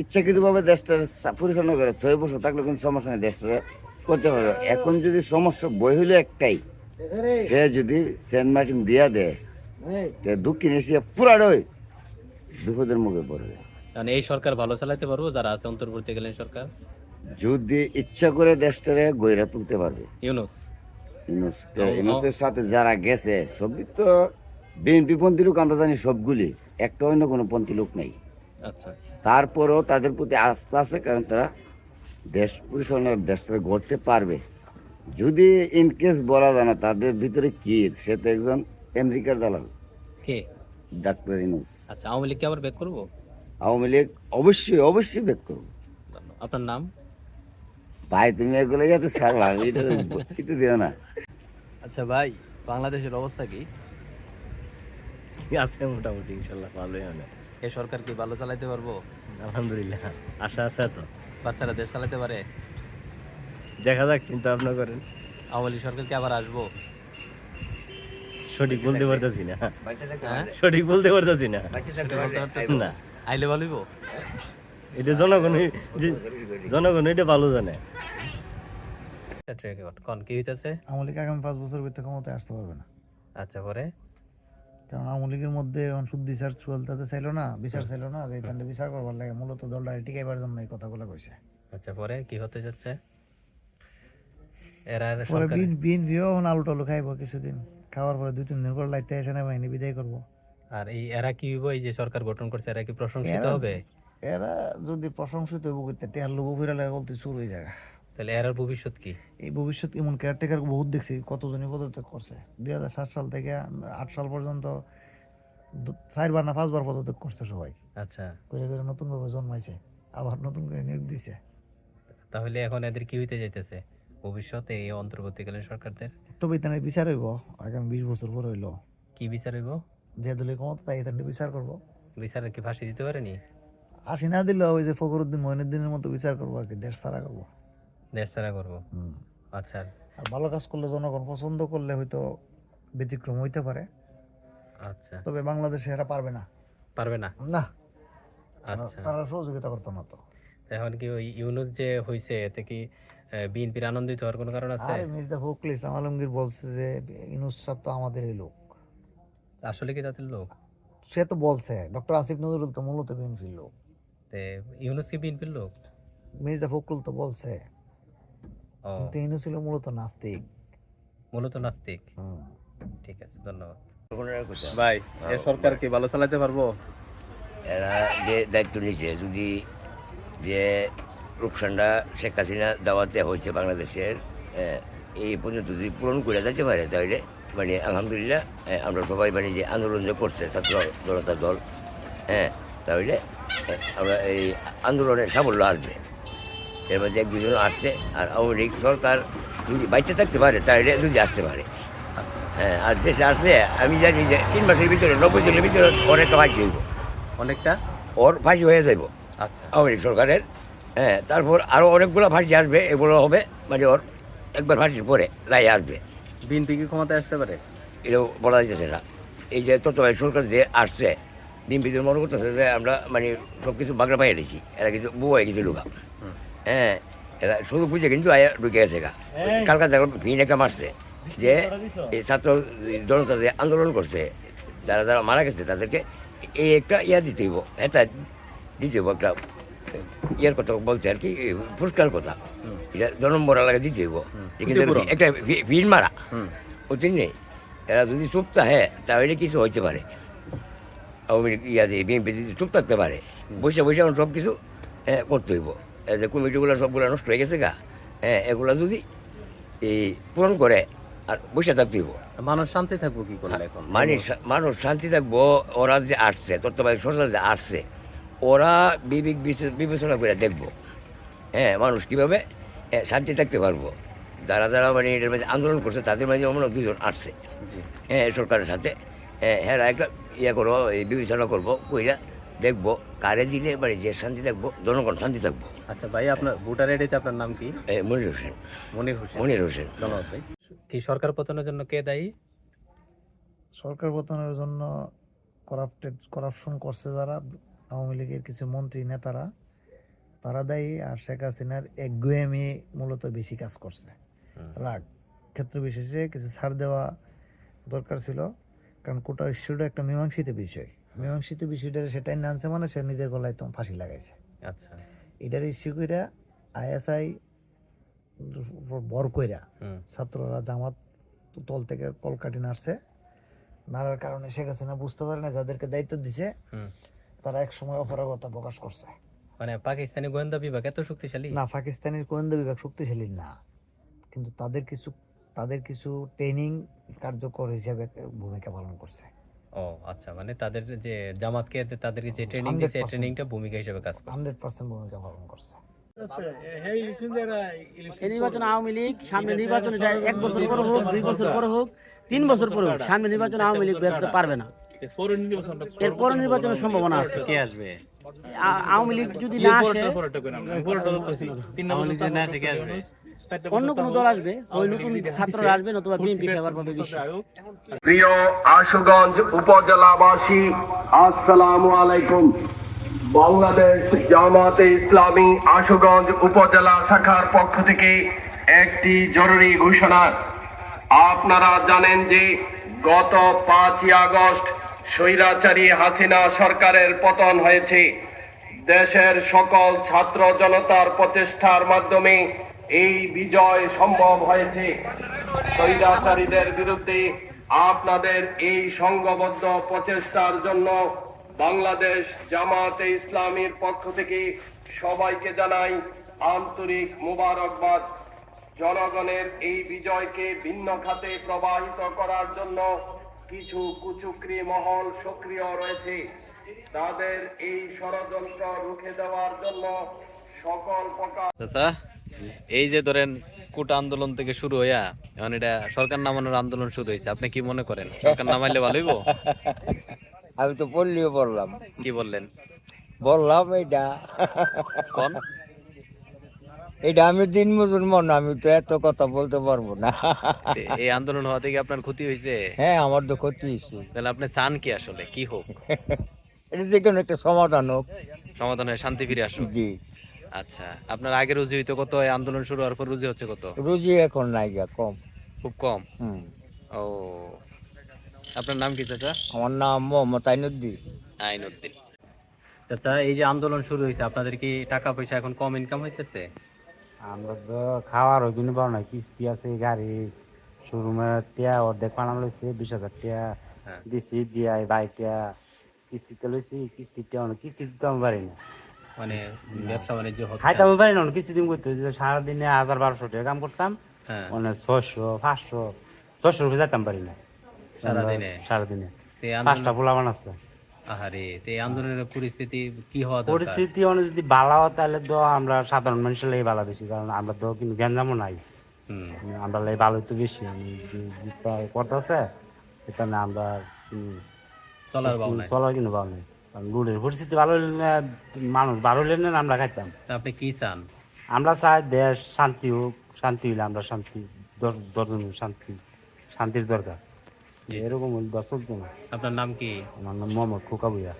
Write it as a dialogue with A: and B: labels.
A: ইচ্ছাকৃতভাবে দেশটা পরিচালনা করে ছয় বছর থাকলে কোনো সমস্যা নেই দেশটা করতে পারবে। এখন যদি সমস্যা বই হইল একটাই সে যদি সেন্ট মার্টিন দিয়া দেয় দক্ষিণ এশিয়া পুরাড়ই বিপদের মুখে পড়বে।
B: মানে এই সরকার ভালো চালাতে পারব যারা আছে অন্তর্বর্তীকালীন সরকার?
A: যদি ইচ্ছা করে দেশটারে গইরা তুলতে পারবে।
B: ইউনুস।
A: ইউনুস ইউনুসের সাথে যারা গেছে সবই তো বিএনপি পন্থী লোক আমরা জানি সবগুলি একটা অন্য কোনো পন্থী লোক নাই। তারপরেও তাদের প্রতি আস্থা আছে কারণ তারা দেশ পরিচালনার দেশটা গড়তে পারবে। যদি ইনকেস বলা যায় না তাদের ভিতরে কি? সে তো একজন আমেরিকার দালাল।
B: কে?
A: ডাক্তার ইনুস
B: আচ্ছা আওয়ামী লীগকে আবার ব্যাক করব?
A: আওয়ামী লীগ অবশ্যই অবশ্যই বেক করব।
B: আপনার নাম?
A: ভাই তুমি এগুলো যাতে ছাড়বা এটা এটা দিও না।
B: আচ্ছা ভাই বাংলাদেশের অবস্থা কি
C: আছে মোটামুটি ইনশাল্লাহ ভালোই হবে।
B: এই সরকার কি ভালো চালাইতে পারব?
C: আলহামদুলিল্লাহ আশা আছে তো।
B: বাচ্চারা দেশ চালাতে পারে?
C: দেখা যাক চিন্তা ভাবনা করেন।
B: আওয়ামী সরকার কি আবার আসব?
C: সঠিক বলতে পারতেছি না।
B: হ্যাঁ?
C: সঠিক বলতে পারতেছি না। না।
B: আইলে ভালোইব
C: এটা জনগণ জনগণ এটা ভালো জানে।
B: কোন কি হইতেছে?
D: আওয়ামী লীগ আগামী পাঁচ বছর ভিতরে ক্ষমতায় আসতে পারবে না।
B: আচ্ছা পরে?
D: কারণ আওয়ামী লীগের মধ্যে বিচার চলতে চাইলো না বিচার চাইলো না যে এখানে বিচার করবার লাগে মূলত দলটা টিকাইবার জন্য এই কথাগুলো কইছে।
B: আচ্ছা পরে কি হতে যাচ্ছে? এরা
D: পরে বিন বিন এখন আলু টালু খাইব কিছুদিন। খাওয়ার পরে দুই তিন দিন করে লাইতে এসে না বাহিনী বিদায় করব।
B: আর এই এরা কি হইব? এই যে সরকার গঠন করছে এরা কি প্রশংসিত হবে?
D: এরা যদি প্রশংসিত হইব করতে টেয়ার লোক ফিরা বলতে শুরু হয়ে যায়
B: তাহলে এরার ভবিষ্যৎ কি?
D: এই ভবিষ্যৎ এমন কেয়ারটেকার বহুত দেখছি কতজনই পদত্যাগ করছে। দুই হাজার সাত সাল থেকে আট সাল পর্যন্ত চারবার না পাঁচবার পদত্যাগ করছে সবাই।
B: আচ্ছা।
D: করে করে নতুনভাবে জন্মাইছে আবার নতুন করে নিয়োগ দিছে।
B: তাহলে এখন এদের কি হইতে যাইতেছে? ভবিষ্যতে এই অন্তর্বর্তীকালীন সরকারদের?
D: তবে এখানে বিচার হইব আগামী বিশ বছর পর হইল।
B: কি বিচার হইব?
D: যে দলে ক্ষমতা তাই এখানে বিচার করব।
B: বিচারের কি ফাঁসি দিতে পারেনি?
D: আসি না দিল ওই যে ফখরুদ্দিন মহিনুদ্দিনের মতো বিচার করব আর কি দেশ ছাড়া করব।
B: দেশ ছাড়া করব। আচ্ছা।
D: আর ভালো কাজ করলে জনগণ পছন্দ করলে হয়তো ব্যতিক্রম হইতে পারে।
B: আচ্ছা।
D: তবে বাংলাদেশে এরা পারবে না।
B: পারবে না?
D: না।
B: আচ্ছা।
D: তারা সহযোগিতা করতো না তো।
B: এখন কি ওই ইউনুস যে হইছে এতে কি বিএনপির আনন্দিত হওয়ার কোনো কারণ আছে?
D: আর মির্জা ফখরুল ইসলাম আলমগীর বলছে যে ইনুস সাহেব তো আমাদেরই লোক।
B: আসলে কি তাদের লোক?
D: সে তো বলছে ডক্টর আসিফ নজরুল তো মূলত বিএনপির লোক।
B: তে ইউনুস কি বিএনপির লোক?
D: মির্জা ফখরুল তো বলছে। কিন্তু ইনুস ছিল মূলত নাস্তিক।
B: মূলত নাস্তিক? ঠিক আছে ধন্যবাদ।
A: ভাই
B: এ সরকার কি ভালো চালাতে পারব?
E: এরা যে দায়িত্ব নিয়েছে যদি যে রূপসানটা শেখ হাসিনা দাওয়াতে হয়েছে বাংলাদেশের এই পর্যন্ত যদি পূরণ করে যেতে পারে তাহলে মানে আলহামদুলিল্লাহ আমরা সবাই মানে যে আন্দোলন যে করছে ছাত্র জনতা দল হ্যাঁ তাহলে আমরা এই আন্দোলনের সাফল্য আসবে। এর মধ্যে এক দুজন আসছে আর আওয়ামী লীগ সরকার যদি বাইচে থাকতে পারে তাহলে যদি আসতে পারে।
B: আচ্ছা।
E: হ্যাঁ আর দেশে আসলে আমি জানি যে তিন মাসের ভিতরে নব্বই দিনের ভিতরে অনেকটা ফাঁসি হইব।
B: অনেকটা?
E: ওর ফাঁসি হয়ে যাইব।
B: আচ্ছা।
E: আওয়ামী লীগ সরকারের। হ্যাঁ তারপর আরও অনেকগুলো ফাঁসি আসবে এগুলো হবে মানে ওর একবার ফাঁসির পরে রায় আসবে।
B: বিএনপি কি ক্ষমতায় আসতে পারে?
E: এটাও বলা যাচ্ছে না। এই যে তত্ত্বাবধায়ক সরকার যে আসছে বিএনপিদের মনে করতেছে যে আমরা মানে সব কিছু বাগড়া পাইয়ে দিয়েছি এরা কিছু বউ হয়ে গেছে ঢুকা হ্যাঁ এরা শুধু বুঝে কিন্তু আয়া ঢুকে গেছে গা। কালকা দেখো ভিন একটা মারছে যে এই ছাত্র জনতা যে আন্দোলন করছে যারা যারা মারা গেছে তাদেরকে এই একটা ইয়া দিতে হইব এটা দিতে হইব একটা ইয়ার কথা বলছে আর কি পুরস্কার কথা। এটা জন্ম মরা লাগে দিতে হইব। একটা ভি- ভিড় মারা। ওটি নেই এরা যদি চুপ থাকে তাহলে কিছু হইতে পারে। আওয়ামী লীগ ইয়া দিয়ে বিএনপি যদি চুপ থাকতে পারে বসে বসে সব কিছু হ্যাঁ, করতে হইব। যে কমিটিগুলো সবগুলো নষ্ট হয়ে গেছে গা। হ্যাঁ এগুলো যদি এই পূরণ করে আর বসে থাকতে হইব।
B: মানুষ শান্তি থাকব কি করলে এখন?
E: মানে শা- মানুষ শান্তি থাকব ওরা যে আসছে তত্ত্বাবধায়ক সরকার যে আসছে ওরা বিবেক বিচে- বিবেচনা করে দেখব। হ্যাঁ মানুষ কীভাবে হ্যাঁ, শান্তি থাকতে পারব। যারা যারা মানে এটার মাঝে আন্দোলন করছে তাদের মাঝে হয় দুজন আসছে। হ্যাঁ সরকারের সাথে হ্যাঁ হ্যাঁ একটা ইয়ে করব এই বিবেচনা করব কইরা দেখব কারে দিলে মানে যে শান্তি থাকব জনগণ শান্তি থাকব।
B: আচ্ছা ভাই আপনার ভোটার আইডিতে আপনার নাম কি?
E: মনির হোসেন।
B: মনির হোসেন।
E: মনির হোসেন।
B: ধন্যবাদ ভাই। কি সরকার পতনের জন্য কে দায়ী?
D: সরকার পতনের জন্য করাপ্টেড করাপশন করছে যারা আওয়ামী লীগের কিছু মন্ত্রী নেতারা তারা দায়ী আর শেখ হাসিনার একগুয়েমি মূলত বেশি কাজ করছে। রাগ। ক্ষেত্র বিশেষে কিছু ছাড় দেওয়া দরকার ছিল কারণ কোটা ইস্যুটা একটা মীমাংসিত বিষয়। মীমাংসিত বিষয়টা সেটাই নানছে মানে সে নিজের গলায় তো ফাঁসি লাগাইছে।
B: আচ্ছা।
D: এটার ইস্যু কইরা আইএসআই বর কইরা ছাত্ররা জামাত তল থেকে কলকাটি নাড়ছে। নাড়ার কারণে শেখ হাসিনা বুঝতে পারে না যাদেরকে দায়িত্ব দিছে তারা এক সময় অপরাগতা প্রকাশ করছে।
B: মানে পাকিস্তানি গোয়েন্দা বিভাগ এত শক্তিশালী?
D: না পাকিস্তানের গোয়েন্দা বিভাগ শক্তিশালী না। কিন্তু তাদের কিছু তাদের কিছু ট্রেনিং কার্যকর হিসেবে ভূমিকা পালন করছে।
B: ও আচ্ছা মানে তাদের যে জামাতকে তাদেরকে যে ট্রেনিং দিয়েছে ট্রেনিংটা ভূমিকা হিসেবে কাজ করছে।
D: হান্ড্রেড পার্সেন্ট ভূমিকা পালন করছে।
F: নির্বাচন আওয়ামী লীগ সামনে নির্বাচনে যায় এক বছর পরে হোক দুই বছর পরে হোক তিন বছর পরে হোক সামনে নির্বাচন আওয়ামী লীগ বেরোতে পারবে না। এর পরে নির্বাচনের সম্ভাবনা আছে।
B: কে আসবে?
F: আওয়ামী লীগ যদি না আসে অন্য কোনো দল আসবে? ওই নতুন ছাত্ররা আসবে নতুবা বিএনপি ফেভার পাবে
G: প্রিয় আশুগঞ্জ উপজেলাবাসী আসসালামু আলাইকুম। বাংলাদেশ জামাতে ইসলামী আশুগঞ্জ উপজেলা শাখার পক্ষ থেকে একটি জরুরি ঘোষণা। আপনারা জানেন যে গত পাঁচই আগস্ট স্বৈরাচারী হাসিনা সরকারের পতন হয়েছে। দেশের সকল ছাত্র জনতার প্রচেষ্টার মাধ্যমে এই বিজয় সম্ভব হয়েছে। স্বৈরাচারীদের বিরুদ্ধে আপনাদের এই সংঘবদ্ধ প্রচেষ্টার জন্য বাংলাদেশ জামাতে ইসলামীর পক্ষ থেকে সবাইকে জানাই আন্তরিক মুবারকবাদ। জনগণের এই বিজয়কে ভিন্ন খাতে প্রবাহিত করার জন্য কিছু কুচুকরি মহল সক্রিয় রয়েছে। তাদের এই ষড়যন্ত্র রুখে দেওয়ার জন্য সকল প্রকার
B: এই যে ধরেন কোটা আন্দোলন থেকে শুরু হইয়া এখন এটা সরকার নামানোর আন্দোলন শুরু হয়েছে আপনি কি মনে করেন? সরকার নামাইলে ভালো
A: আমি তো পড়লিও বললাম।
B: কি বললেন?
A: বললাম এটা
B: কোন?
A: এটা আমি দিন মজুর মন আমি তো এত কথা বলতে পারব না।
B: এই আন্দোলন হওয়া থেকে আপনার ক্ষতি হয়েছে
A: হ্যাঁ আমার তো ক্ষতি হয়েছে
B: তাহলে আপনি চান কি আসলে? কি হোক?
A: এটা যে কোনো একটা সমাধান হোক।
B: সমাধান হয়ে শান্তি ফিরে আসুক।
A: জি।
B: আচ্ছা আপনার আগে রুজি হইতো কত? এই আন্দোলন শুরু হওয়ার পর রুজি হচ্ছে কত?
A: রুজি এখন নাই গা কম।
B: খুব কম?
A: হুম।
B: ও। আপনার নাম কি চাচা?
A: আমার নাম মোহাম্মদ আইনুদ্দিন।
B: আইনুদ্দিন। চাচা এই যে আন্দোলন শুরু হয়েছে আপনাদের কি টাকা পয়সা এখন কম ইনকাম হইতেছে?
H: আমরা তো খাওয়ার ওই জন্য পাবো না কিস্তি আছে গাড়ি শোরুমে টিয়া অর্ধেক বানানো লইছে বিশ হাজার টিয়া
B: হ্যাঁ।
H: দিছি দিয়া বাইকটা কিস্তিতে লইছি কিস্তিতে অনেক কিস্তি দিতে আমি পারি না।
B: মানে ব্যবসা বাণিজ্য
H: খাইতে আমি পারি না অনেক কিস্তি দিন করতে সারাদিনে হাজার বারোশো টাকা কাম করতাম
B: হ্যাঁ।
H: মানে ছয়শো পাঁচশো ছয়শো রুপয়ে যেতাম পারি না।
B: সারাদিনে?
H: সারাদিনে। পাঁচটা পোলা বানাচ্ছে
B: আহারে তো এই আন্দোলনের পরিস্থিতি কি হওয়া দরকার?
H: পরিস্থিতি অনেক যদি বালা হয় তাহলে তো আমরা সাধারণ মানুষের লাগে বালা বেশি কারণ আমরা তো কিন্তু গ্যাঞ্জামও নাই। আমরা লাই ভালো তো বেশি যেটা করতেছে এটা না আমরা
B: চলার ভাব নাই।
H: চলার কিন্তু ভালো নেই। কারণ পরিস্থিতি ভালো হলে না, মানুষ ভালো হলে না আমরা খাইতাম।
B: আপনি কি চান?
H: আমরা চাই দেশ শান্তি হোক শান্তি হইলে আমরা শান্তি দর- দর্জন শান্তি শান্তির দরকার। এরকম দর্শক
B: আপনার নাম কি?
H: আমার নাম মোহাম্মদ খোকা ভুইয়া